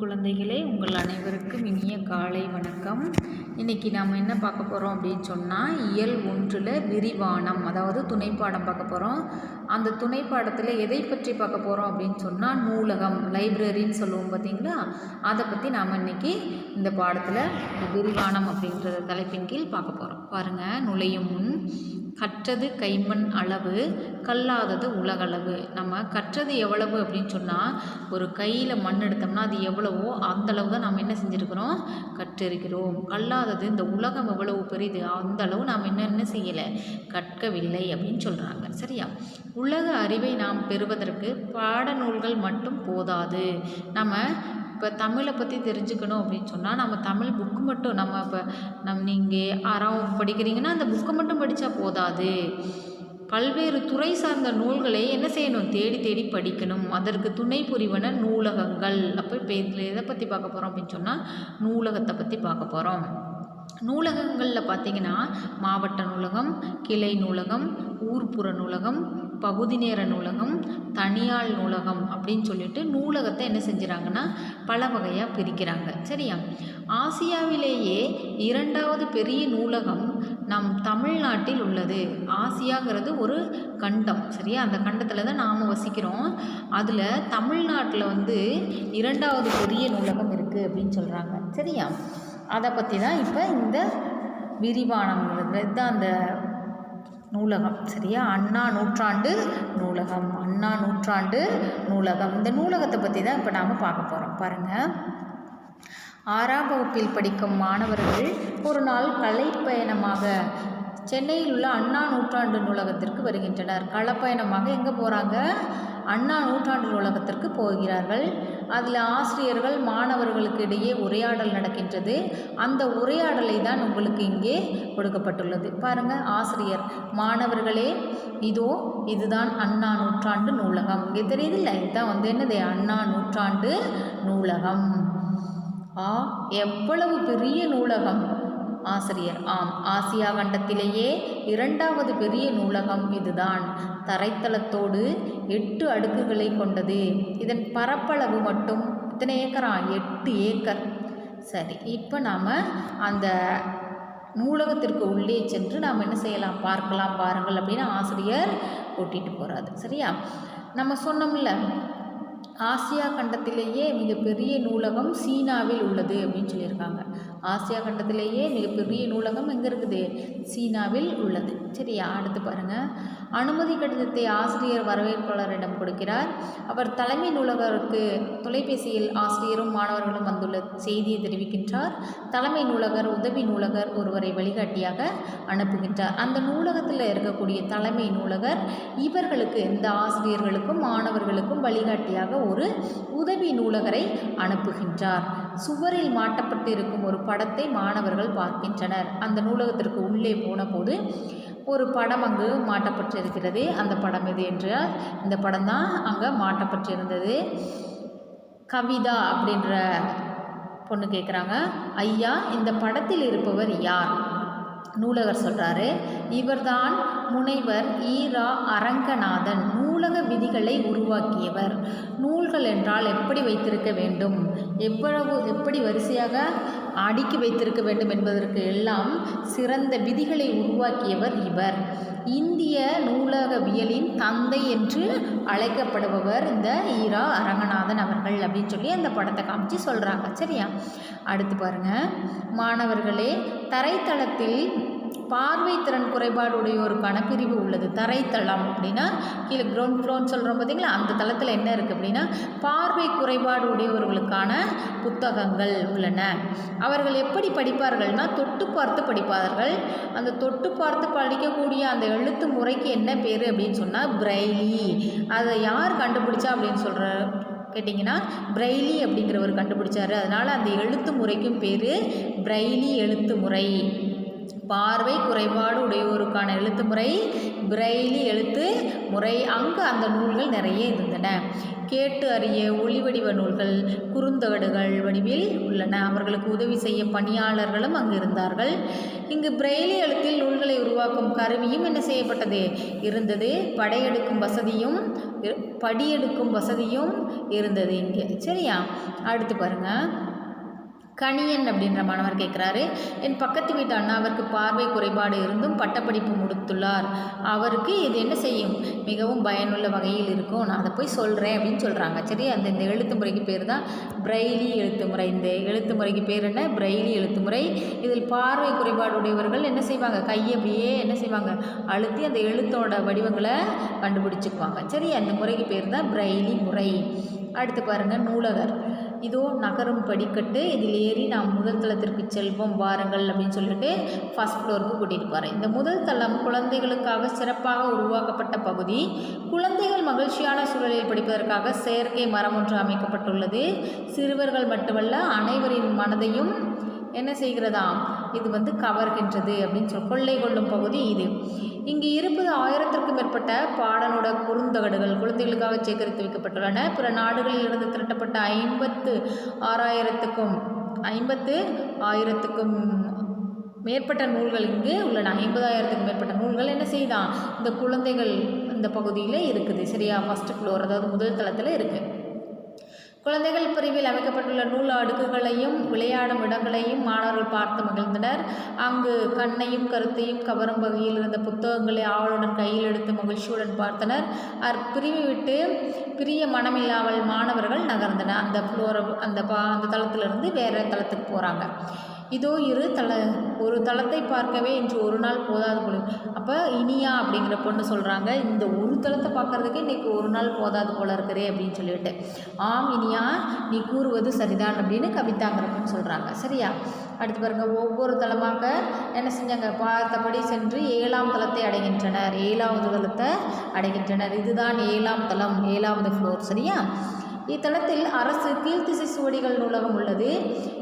குழந்தைகளே உங்கள் அனைவருக்கும் இனிய காலை வணக்கம். இன்றைக்கி நாம் என்ன பார்க்க போகிறோம் அப்படின்னு சொன்னால் இயல் ஒன்றில் விரிவானம் அதாவது துணைப்பாடம் பார்க்க போகிறோம் அந்த துணைப்பாடத்தில் எதை பற்றி பார்க்க போகிறோம் அப்படின்னு சொன்னால் நூலகம் லைப்ரரின்னு சொல்லுவோம் பார்த்தீங்களா? அதை பற்றி நாம் இன்றைக்கி இந்த பாடத்தில் விரிவானம் அப்படின்ற தலைப்பின் கீழ் பார்க்க போகிறோம் பாருங்கள் நுழையும் முன். கற்றது கைமண் அளவு கல்லாதது உலகளவு. நம்ம கற்றது எவ்வளவு அப்படின்னு சொன்னால் ஒரு கையில் மண் எடுத்தோம்னா அது எவ்வளவோ அந்தளவு தான் நாம் என்ன செஞ்சுருக்கிறோம்? கற்றிருக்கிறோம். கல்லாதது இந்த உலகம் எவ்வளவு பெரியது அந்த அளவு நாம் என்ன என்ன செய்யலை? கற்கவில்லை அப்படின்னு சொல்கிறாங்க சரியா? உலக அறிவை நாம் பெறுவதற்கு பாடநூல்கள் மட்டும் போதாது. நம்ம இப்போ தமிழை பற்றி தெரிஞ்சுக்கணும் அப்படின்னு சொன்னால் நம்ம தமிழ் புக்கு மட்டும் நம்ம இப்போ நம் நீங்கள் ஆறாவது படிக்கிறீங்கன்னா அந்த புக்கை மட்டும் படித்தா போதாது. பல்வேறு துறை சார்ந்த நூல்களை என்ன செய்யணும்? தேடி தேடி படிக்கணும். அதற்கு துணை புரிவன நூலகங்கள். அப்போ இப்போ இதில் எதை பற்றி பார்க்க போகிறோம் அப்படின்னு சொன்னால் நூலகத்தை பற்றி பார்க்க போகிறோம் நூலகங்களில் பார்த்தீங்கன்னா மாவட்ட நூலகம் கிளை நூலகம் ஊர்ப்புற நூலகம் பகுதி நேர நூலகம் தனியாள் நூலகம் அப்படின்னு சொல்லிட்டு நூலகத்தை என்ன செஞ்சுறாங்கன்னா பல வகையாக பிரிக்கிறாங்க. சரியா? ஆசியாவிலேயே இரண்டாவது பெரிய நூலகம் நம் தமிழ்நாட்டில் உள்ளது. ஆசியாங்கிறது ஒரு கண்டம். சரியா? அந்த கண்டத்தில் தான் நாம் வசிக்கிறோம். அதில் தமிழ்நாட்டில் வந்து இரண்டாவது பெரிய நூலகம் இருக்குது அப்படின்னு சொல்கிறாங்க சரியா? அதை பற்றி தான் இப்போ இந்த விரிவானங்கிறது தான் அந்த நூலகம். சரியா? அண்ணா நூற்றாண்டு நூலகம். அண்ணா நூற்றாண்டு நூலகம். இந்த நூலகத்தை பற்றி தான் இப்போ நாம் பார்க்க போகிறோம் பாருங்கள் ஆறாம் வகுப்பில் படிக்கும் மாணவர்கள் ஒரு நாள் கலைப்பயணமாக சென்னையில் உள்ள அண்ணா நூற்றாண்டு நூலகத்திற்கு வருகின்றனர். களப்பயணமாக எங்கே போகிறாங்க அண்ணா நூற்றாண்டு நூலகத்திற்கு போகிறார்கள். அதில் ஆசிரியர்கள் மாணவர்களுக்கு இடையே உரையாடல் நடக்கின்றது. அந்த உரையாடலை தான் உங்களுக்கு இங்கே கொடுக்கப்பட்டுள்ளது. பாருங்கள் ஆசிரியர் மாணவர்களே இதோ இதுதான் அண்ணா நூற்றாண்டு நூலகம். இங்கே தெரியுதுல்ல இதுதான் வந்து என்னது? அண்ணா நூற்றாண்டு நூலகம். ஆ எவ்வளவு பெரிய நூலகம். ஆசிரியர். ஆம் ஆசியா கண்டத்திலேயே இரண்டாவது பெரிய நூலகம் இதுதான். தரைத்தளத்தோடு எட்டு அடுக்குகளை கொண்டது. இதன் பரப்பளவு மட்டும் இத்தனை ஏக்கரா? எட்டு ஏக்கர். சரி இப்போ நாம் அந்த நூலகத்திற்கு உள்ளே சென்று நாம் என்ன செய்யலாம்? பார்க்கலாம் பாருங்கள் அப்படின்னு ஆசிரியர் கூட்டிகிட்டு போகிறாரு சரியா? நம்ம சொன்னோம்ல ஆசியா கண்டத்திலேயே மிகப்பெரிய நூலகம் சீனாவில் உள்ளது அப்படின்னு சொல்லியிருக்காங்க. ஆசியா கண்டத்திலேயே மிகப்பெரிய நூலகம் எங்கே இருக்குது? சீனாவில் உள்ளது. சரியா? அடுத்து பாருங்கள் அனுமதி கடிதத்தை ஆசிரியர் வரவேற்பாளரிடம் கொடுக்கிறார். அவர் தலைமை நூலகருக்கு தொலைபேசியில் ஆசிரியரும் மாணவர்களும் வந்துள்ள செய்தியை தெரிவிக்கின்றார். தலைமை நூலகர் உதவி நூலகர் ஒருவரை வழிகாட்டியாக அனுப்புகின்றார். அந்த நூலகத்தில் இருக்கக்கூடிய தலைமை நூலகர் இவர்களுக்கு இந்த ஆசிரியர்களுக்கும் மாணவர்களுக்கும் வழிகாட்டியாக ஒரு உதவி நூலகரை அனுப்புகின்றார். சுவரில் மாட்டப்பட்டு இருக்கும் ஒரு படத்தை மாணவர்கள் பார்க்கின்றனர். அந்த நூலகத்திற்கு உள்ளே போனபோது ஒரு படம் அங்கு மாட்டப்பட்டிருக்கிறது. அந்த படம் எது என்றால் இந்த படம் தான் அங்கே மாட்டப்பட்டிருந்தது. கவிதா அப்படின்ற பொண்ணு கேட்குறாங்க ஐயா இந்த படத்தில் இருப்பவர் யார்? நூலகர் சொல்கிறாரு இவர்தான் முனைவர் ஈரா அரங்கநாதன். நூலக விதிகளை உருவாக்கியவர். நூல்கள் என்றால் எப்படி வைத்திருக்க வேண்டும்? எவ்வளவு எப்படி வரிசையாக அடுக்கி வைத்திருக்க வேண்டும் என்பதற்கு எல்லாம் சிறந்த விதிகளை உருவாக்கியவர் இவர். இந்திய நூலகவியலின் தந்தை என்று அழைக்கப்படுபவர் இந்த ஈரா அரங்கநாதன் அவர்கள் அப்படின்னு சொல்லி அந்த படத்தை காமிச்சு சொல்கிறாங்க சரியா? அடுத்து பாருங்கள் மாணவர்களே தரைத்தளத்தில் பார்வை திறன் குறைபாடு உடையோருக்கான பிரிவு உள்ளது. தரைத்தளம் அப்படின்னா கீழே கிரவுண்ட் ஃப்ளோர்னு சொல்கிறோம் பார்த்தீங்களா அந்த தளத்தில் என்ன இருக்குது அப்படின்னா பார்வை குறைபாடு உடையவர்களுக்கான புத்தகங்கள் உள்ளன. அவர்கள் எப்படி படிப்பார்கள்னா தொட்டு பார்த்து படிப்பார்கள். அந்த தொட்டு பார்த்து படிக்கக்கூடிய அந்த எழுத்து முறைக்கு என்ன பேர் அப்படின்னு சொன்னால் பிரைலி அதை யார் கண்டுபிடிச்சா அப்படின்னு சொல்கிற கேட்டிங்கன்னா பிரைலி அப்படிங்கிறவர் கண்டுபிடிச்சாரு. அதனால் அந்த எழுத்து முறைக்கும் பேர் பிரைலி எழுத்து முறை. பார்வை குறைபாடு உடையோருக்கான எழுத்து முறை பிரெய்லி எழுத்து முறை அங்கு அந்த நூல்கள் நிறைய இருந்தன. கேட்டு அறிய ஒளிவடிவ நூல்கள் குறுந்தகடுகள் வடிவில் உள்ளன. அவர்களுக்கு உதவி செய்ய பணியாளர்களும் அங்கு இருந்தார்கள். இங்கு பிரெய்லி எழுத்தில் நூல்களை உருவாக்கும் கருவியும் என்ன செய்யப்பட்டது? இருந்தது. படையெடுக்கும் வசதியும் படியெடுக்கும் வசதியும் இருந்தது இங்கே. சரியா? அடுத்து பாருங்கள் கணியன் அப்படின்ற மாணவர் கேட்குறாரு என் பக்கத்து வீட்டு அண்ணாவிற்கு பார்வை குறைபாடு இருந்தும் பட்டப்படிப்பு முடித்துள்ளார். அவருக்கு இது என்ன செய்யும்? மிகவும் பயனுள்ள வகையில் இருக்கும். நான் அதை போய் சொல்கிறேன் அப்படின்னு சொல்கிறாங்க சரி அந்த இந்த எழுத்து முறைக்கு பேர் தான் பிரெய்லி எழுத்து முறை. இந்த எழுத்து முறைக்கு பேர் என்ன? பிரெய்லி எழுத்து முறை. இதில் பார்வை குறைபாடு உடையவர்கள் என்ன செய்வாங்க? கையை அப்படியே என்ன செய்வாங்க? அழுத்தி அந்த எழுத்தோட வடிவங்களை கண்டுபிடிச்சிக்குவாங்க. சரி அந்த முறைக்கு பேர் தான் பிரெய்லி முறை. அடுத்து பாருங்கள் நூலகர். இதோ நகரும் படிக்கட்டு இதில் ஏறி நாம் முதல் தளத்திற்கு செல்வோம் வாருங்கள் அப்படின்னு சொல்லிட்டு ஃபஸ்ட் ஃப்ளோருக்கு கூட்டிகிட்டு போகிறேன் இந்த முதல் தளம் குழந்தைகளுக்காக சிறப்பாக உருவாக்கப்பட்ட பகுதி. குழந்தைகள் மகிழ்ச்சியான சூழலில் படிப்பதற்காக செயற்கை மரம் ஒன்று அமைக்கப்பட்டுள்ளது. சிறுவர்கள் மட்டுமல்ல அனைவரின் மனதையும் என்ன செய்கிறதாம்? இது வந்து கவர்கின்றது அப்படின்னு சொல்லி கொள்ளை கொள்ளும் பகுதி இது. இங்கு இருப்பது ஆயிரத்திற்கும் மேற்பட்ட பாடனோட குறுந்தகடுகள் குழந்தைகளுக்காக சேகரித்து வைக்கப்பட்டுள்ளன. பிற நாடுகளில் இருந்து திரட்டப்பட்ட ஐம்பத்து ஆறாயிரத்துக்கும் ஐம்பத்து ஆயிரத்துக்கும் மேற்பட்ட நூல்கள் இங்கு உள்ளன. ஐம்பதாயிரத்துக்கும் மேற்பட்ட நூல்கள் என்ன செய்தான் இந்த குழந்தைகள் இந்த பகுதியில் இருக்குது. சரியா? ஃபஸ்ட்டு ஃப்ளோர் அதாவது முதல் தளத்தில் இருக்குது குழந்தைகள் பிரிவில் அமைக்கப்பட்டுள்ள நூல் அடுக்குகளையும் விளையாடும் இடங்களையும் மாணவர்கள் பார்த்து மகிழ்ந்தனர். அங்கு கண்ணையும் கருத்தையும் கவரும் வகையில் இருந்த புத்தகங்களை ஆவலுடன் கையில் எடுத்து மகிழ்ச்சியுடன் பார்த்தனர். அப்பிரிவு விட்டு பிரிய மனமில்லாமல் மாணவர்கள் நகர்ந்தனர். அந்த ஃப்ளோரை அந்த பா அந்த தளத்திலிருந்து வேறு தளத்துக்கு போகிறாங்க இதோ இரு தள ஒரு தளத்தை பார்க்கவே இன்று ஒரு நாள் போதாது போல அப்போ இனியா அப்படிங்கிற பொண்ணு சொல்கிறாங்க இந்த ஒரு தளத்தை பார்க்கறதுக்கே இன்றைக்கி ஒரு நாள் போதாது போல இருக்கிறே அப்படின்னு சொல்லிட்டு ஆம் இனியா நீ கூறுவது சரிதான் அப்படின்னு கவிதாங்கிற பொண்ணு சொல்கிறாங்க சரியா? அடுத்து பாருங்கள் ஒவ்வொரு தளமாக என்ன செஞ்சாங்க? பார்த்தபடி சென்று ஏழாம் தளத்தை அடைகின்றனர். ஏழாவது தளத்தை அடைகின்றனர். இதுதான் ஏழாம் தளம் ஏழாவது ஃப்ளோர் சரியா? இத்தலத்தில் அரசு கீழ்த்திசை சுவடிகள் நூலகம் உள்ளது.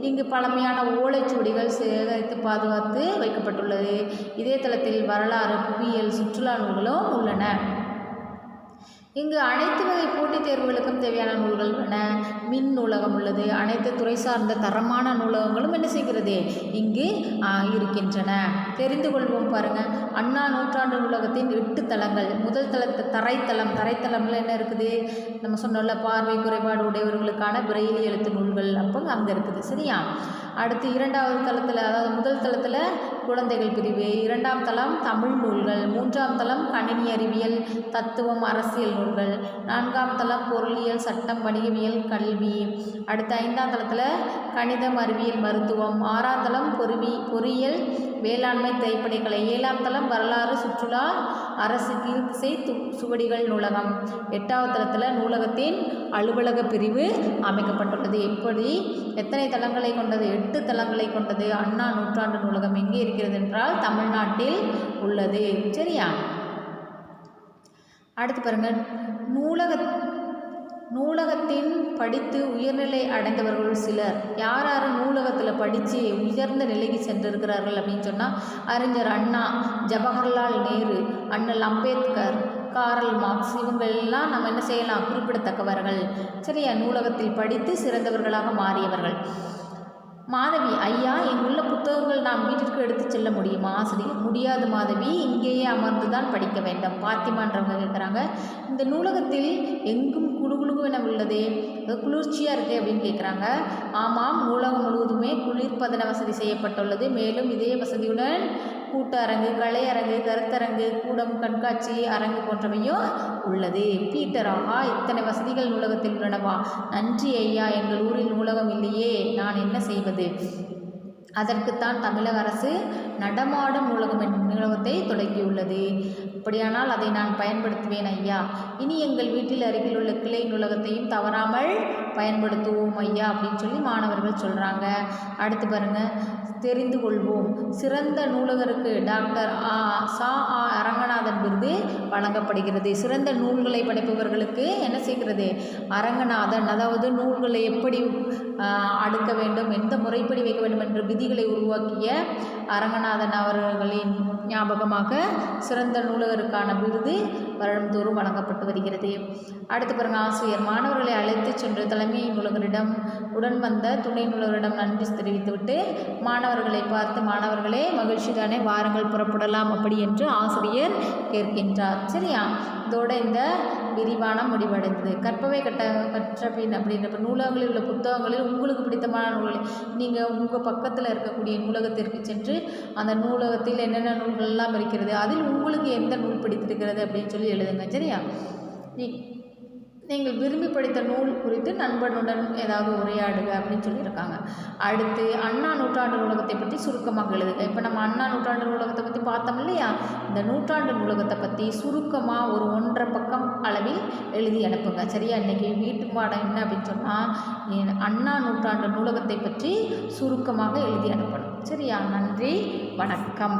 இங்கு பழமையான ஓலைச்சுவடிகள் சேகரித்து பாதுகாத்து வைக்கப்பட்டுள்ளது. இதே தளத்தில் வரலாறு புவியியல் சுற்றுலா நூல்களும் உள்ளன. இங்கு அனைத்து வகை போட்டித் தேர்வுகளுக்கும் தேவையான நூல்கள் உள்ளன மின் நூலகம் உள்ளது. அனைத்து துறை சார்ந்த தரமான நூலகங்களும் என்ன செய்கிறது? இங்கு இருக்கின்றன. தெரிந்து கொள்வோம் பாருங்கள் அண்ணா நூற்றாண்டு நூலகத்தின் எட்டு தளங்கள். முதல் தளத்து தரைத்தளம். தரைத்தளம்ல என்ன இருக்குது? நம்ம சொன்னோம்ல பார்வை குறைபாடு உடையவர்களுக்கான பிரெயிலி எழுத்து நூல்கள். அப்போ அங்கே இருக்குது. சரியா? அடுத்து இரண்டாவது தளத்தில் அதாவது முதல் தளத்தில் குழந்தைகள் பிரிவு. இரண்டாம் தளம் தமிழ் நூல்கள் மூன்றாம் தளம் கணினி அறிவியல் தத்துவம் அரசியல் நூல்கள். நான்காம் தளம் பொருளியல் சட்டம் வணிகவியல் கல்வி. அடுத்து ஐந்தாம் தளத்தில் கணிதம் அறிவியல் மருத்துவம். ஆறாம் தளம் பொறிவி பொறியியல் வேளாண்மை திரைப்படக்கலை ஏழாம் தளம் வரலாறு சுற்றுலா அரசு கீழ்த்திசை து சுவடிகள் நூலகம். எட்டாவது தளத்தில் நூலகத்தின் அலுவலக பிரிவு அமைக்கப்பட்டுள்ளது. எப்படி? எத்தனை தளங்களை கொண்டது? எட்டு தளங்களை கொண்டது. அண்ணா நூற்றாண்டு நூலகம் எங்கே இருக்கிறது என்றால் தமிழ்நாட்டில் உள்ளது. சரியா? அடுத்து பாருங்கள் நூலக நூலகத்தின் படித்து உயர்நிலை அடைந்தவர்கள் சிலர். யார் யார் நூலகத்தில் படித்து உயர்ந்த நிலைக்கு சென்றிருக்கிறார்கள் அப்படின்னு சொன்னால் அறிஞர் அண்ணா ஜவஹர்லால் நேரு அண்ணல் அம்பேத்கர் காரல் மார்க்ஸ் இவங்கெல்லாம் நம்ம என்ன செய்யலாம்? குறிப்பிடத்தக்கவர்கள். சரியா? நூலகத்தில் படித்து சிறந்தவர்களாக மாறியவர்கள். மாதவி ஐயா இங்குள்ள புத்தகங்கள் நாம் வீட்டிற்கு எடுத்துச் செல்ல முடியுமா? ஆசிரியர் முடியாது மாதவி இங்கேயே அமர்ந்து தான் படிக்க வேண்டும். பாத்திமான்றவங்க கேட்குறாங்க இந்த நூலகத்தில் எங்கும் குழுகுழுவென உள்ளதே குளிர்ச்சியாக இருக்குது அப்படின்னு கேட்குறாங்க ஆமாம் நூலகம் முழுவதுமே குளிர்பதன வசதி செய்யப்பட்டுள்ளது. மேலும் இதே வசதியுடன் கூட்டரங்கு அரங்கு கலை அரங்கு கருத்தரங்கு கூடம் கண்காட்சி அரங்கு போன்றவையும் உள்ளது. பீட்டர் ஆஹா இத்தனை வசதிகள் நூலகத்தில் உள்ளனவா? நன்றி ஐயா எங்கள் ஊரில் நூலகம் நான் என்ன செய்வது? அதற்குத்தான் தமிழக அரசு நடமாடும் நூலகம் நூலகத்தை தொடங்கியுள்ளது அப்படியானால் அதை நான் பயன்படுத்துவேன் ஐயா. இனி எங்கள் வீட்டில் அருகில் உள்ள கிளை நூலகத்தையும் தவறாமல் பயன்படுத்துவோம் ஐயா அப்படின்னு சொல்லி மாணவர்கள் சொல்கிறாங்க அடுத்து பாருங்கள் தெரிந்து கொள்வோம். சிறந்த நூலகருக்கு டாக்டர் ஆ சா ஆ அரங்கநாதன் விருது வழங்கப்படுகிறது. சிறந்த நூல்களை படைப்பவர்களுக்கு என்ன செய்கிறது? அரங்கநாதன் அதாவது நூல்களை எப்படி அடுக்க வேண்டும்? எந்த முறைப்படி வைக்க வேண்டும் என்ற விதிகளை உருவாக்கிய அரங்கநாதன் அவர்களின் ஞாபகமாக சிறந்த நூலகருக்கான விருது வருடந்தோறும் வழங்கப்பட்டு வருகிறது. அடுத்து பாருங்கள் ஆசிரியர் மாணவர்களை அழைத்து சென்று தள தலைமை நூலகரிடம் உடன் வந்த துணை நூலகரிடம் நன்றி தெரிவித்துவிட்டு மாணவர்களை பார்த்து மாணவர்களே மகிழ்ச்சி தானே வாரங்கள் புறப்படலாம் அப்படி என்று ஆசிரியர் கேட்கின்றார். சரியா? இதோட இந்த விரிவானம் முடிவடைந்தது. கற்பவை கட்ட கற்ற பின் அப்படின்ற நூலகங்களில் உள்ள புத்தகங்களில் உங்களுக்கு பிடித்தமான நூல்களை நீங்கள் உங்கள் பக்கத்தில் இருக்கக்கூடிய நூலகத்திற்கு சென்று அந்த நூலகத்தில் என்னென்ன நூல்கள்லாம் இருக்கிறது அதில் உங்களுக்கு எந்த நூல் பிடித்திருக்கிறது அப்படின்னு சொல்லி எழுதுங்க. சரியா? நீ- நீங்கள் விரும்பி படித்த நூல் குறித்து நண்பனுடன் ஏதாவது உரையாடுக அப்படின்னு சொல்லியிருக்காங்க. அடுத்து அண்ணா நூற்றாண்டு நூலகத்தை பற்றி சுருக்கமாக எழுதுக. இப்போ நம்ம அண்ணா நூற்றாண்டு நூலகத்தை பற்றி பார்த்தோம் இல்லையா? இந்த நூற்றாண்டு நூலகத்தை பற்றி சுருக்கமாக ஒரு ஒன்றரை பக்கம் அளவில் எழுதி அனுப்புங்க. சரியா? இன்றைக்கி வீட்டு பாடம் என்ன அப்படின்னு சொன்னால் அண்ணா நூற்றாண்டு நூலகத்தை பற்றி சுருக்கமாக எழுதி அனுப்பணும். சரியா? நன்றி. வணக்கம்.